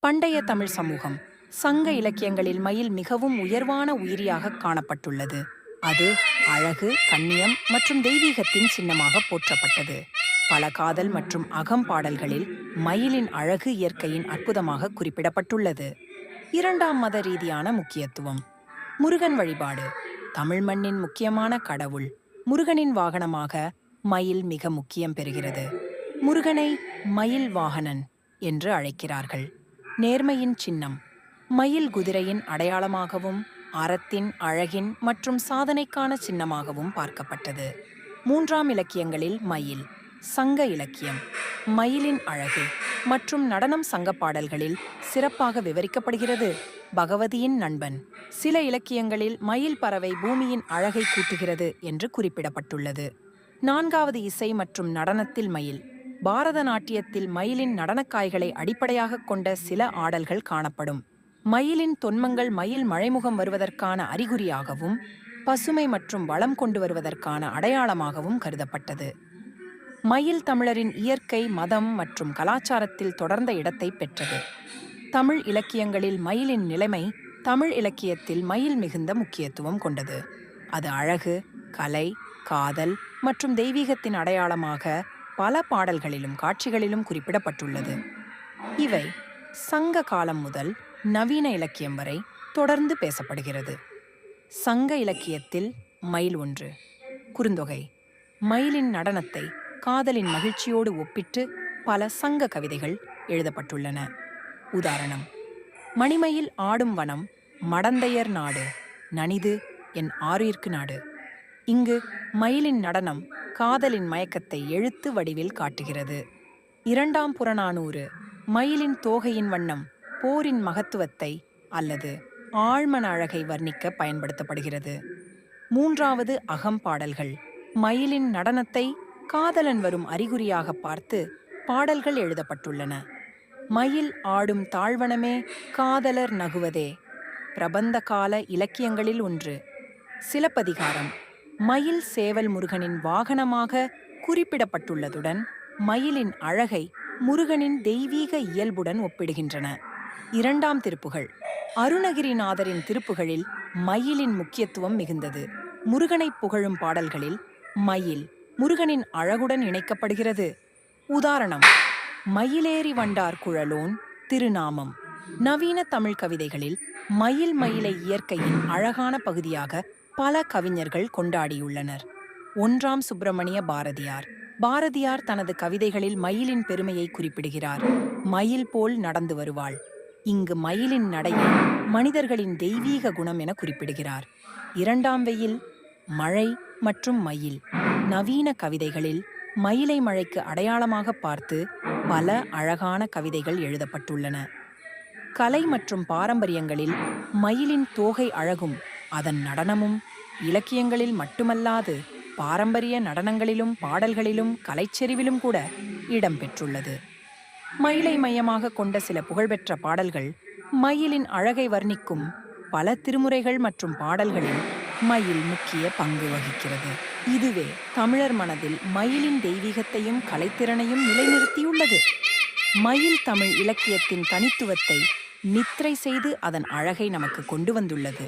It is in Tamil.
பண்டைய தமிழ் சமூகம் சங்க இலக்கியங்களில் மயில் மிகவும் உயர்வான உயிரியாக காணப்பட்டுள்ளது. அது அழகு கண்ணியம் மற்றும் தெய்வீகத்தின் சின்னமாக போற்றப்பட்டது. பல காதல் மற்றும் அகம் பாடல்களில் மயிலின் அழகு இயற்கையின் அற்புதமாக குறிப்பிடப்பட்டுள்ளது. இரண்டாம் மத ரீதியான முக்கியத்துவம். முருகன் வழிபாடு. தமிழ் மண்ணின் முக்கியமான கடவுள். முருகனின் வாகனமாக மயில் மிக முக்கியம் பெறுகிறது. முருகனை மயில் வாகனன் என்று அழைக்கிறார்கள். நேர்மையின் சின்னம் மயில் குதிரையின் அடையாளமாகவும் அறத்தின் அழகின் மற்றும் சாதனைக்கான சின்னமாகவும் பார்க்கப்பட்டது. மூன்றாம் இலக்கியங்களில் மயில் சங்க இலக்கியம் மயிலின் அழகு மற்றும் நடனம் சங்க பாடல்களில் சிறப்பாக விவரிக்கப்படுகிறது. பகவதியின் நண்பன் சில இலக்கியங்களில் மயில் பறவை பூமியின் அழகை கூட்டுகிறது என்று குறிப்பிடப்பட்டுள்ளது. நான்காவது இசை மற்றும் நடனத்தில் மயில் பாரத நாட்டியத்தில் மயிலின் நடனக்காய்களை அடிப்படையாகக் கொண்ட சில ஆடல்கள் காணப்படும். மயிலின் தொன்மங்கள் மயில் மழைமுகம் வருவதற்கான அறிகுறியாகவும் பசுமை மற்றும் வளம் கொண்டு வருவதற்கான அடையாளமாகவும் கருதப்பட்டது. மயில் தமிழரின் இயற்கை மதம் மற்றும் கலாச்சாரத்தில் தொடர்ந்த இடத்தை பெற்றது. தமிழ் இலக்கியங்களில் மயிலின் நிலைமை தமிழ் இலக்கியத்தில் மயில் மிகுந்த முக்கியத்துவம் கொண்டது. அது அழகு கலை காதல் மற்றும் தெய்வீகத்தின் அடையாளமாக பல பாடல்களிலும் காட்சிகளிலும் குறிப்பிடப்பட்டுள்ளது. இவை சங்க காலம் முதல் நவீன இலக்கியம் வரை தொடர்ந்து பேசப்படுகிறது. சங்க இலக்கியத்தில் மயில் ஒன்று. குறுந்தொகை. மயிலின் நடனத்தை காதலின் மகிழ்ச்சியோடு ஒப்பிட்டு பல சங்க கவிதைகள் எழுதப்பட்டுள்ளன. உதாரணம் மணிமயில் ஆடும் வனம் மடந்தையர் நாடு நனிது என் ஆறுயிர்க்கு நாடு. இங்கு மயிலின் நடனம் காதலின் மயக்கத்தை எழுத்து வடிவில் காட்டுகிறது. இரண்டாம் புறநானூறு மயிலின் தோகையின் வண்ணம் போரின் மகத்துவத்தை அல்லது ஆழ்மன அழகை வர்ணிக்க பயன்படுத்தப்படுகிறது. மூன்றாவது அகம் பாடல்கள் மயிலின் நடனத்தை காதலன் வரும் அறிகுறியாக பார்த்து பாடல்கள் எழுதப்பட்டுள்ளன. மயில் ஆடும் தாழ்வனமே காதலர் நகுவதே பிரபந்த கால இலக்கியங்களில் ஒன்று. சிலப்பதிகாரம் மயில் சேவல் முருகனின் வாகனமாக குறிப்பிடப்பட்டுள்ளதுடன் மயிலின் அழகை முருகனின் தெய்வீக இயல்புடன் ஒப்பிடுகின்றன. இரண்டாம் திருப்புகள். அருணகிரிநாதரின் திருப்புகளில் மயிலின் முக்கியத்துவம் மிகுந்தது. முருகனைப் புகழும் பாடல்களில் மயில் முருகனின் அழகுடன் இணைக்கப்படுகிறது. உதாரணம். மயிலேறி வண்டார் குழலோன் திருநாமம். நவீன தமிழ் கவிதைகளில் மயில் மயிலை இயற்கையின் அழகான பகுதியாக பல கவிஞர்கள் கொண்டாடியுள்ளனர். ஒன்றாம் சுப்பிரமணிய பாரதியார். பாரதியார் தனது கவிதைகளில் மயிலின் பெருமையை குறிப்பிடுகிறார். மயில் போல் நடந்து வருவாள். இங்கு மயிலின் நடையை மனிதர்களின் தெய்வீக குணம் என குறிப்பிடுகிறார். இரண்டாம் வெயில் மழை மற்றும் மயில். நவீன கவிதைகளில் மயிலை மழைக்கு அடையாளமாக பார்த்து பல அழகான கவிதைகள் எழுதப்பட்டுள்ளன. கலை மற்றும் பாரம்பரியங்களில் மயிலின் தோகை அழகும் அதன் நடனமும் இலக்கியங்களில் மட்டுமல்லாது பாரம்பரிய நடனங்களிலும் பாடல்களிலும் கலைச்செறிவிலும் கூட இடம்பெற்றுள்ளது மயிலை மையமாக கொண்ட சில புகழ்பெற்ற பாடல்கள் மயிலின் அழகை வர்ணிக்கும் பல திருமுறைகள் மற்றும் பாடல்களில் மயில் முக்கிய பங்கு வகிக்கிறது. இதுவே தமிழர் மனதில் மயிலின் தெய்வீகத்தையும் கலைத்திறனையும் நிலைநிறுத்தியுள்ளது. மயில் தமிழ் இலக்கியத்தின் தனித்துவத்தை நித்திரை செய்து அதன் அழகை நமக்கு கொண்டு வந்துள்ளது.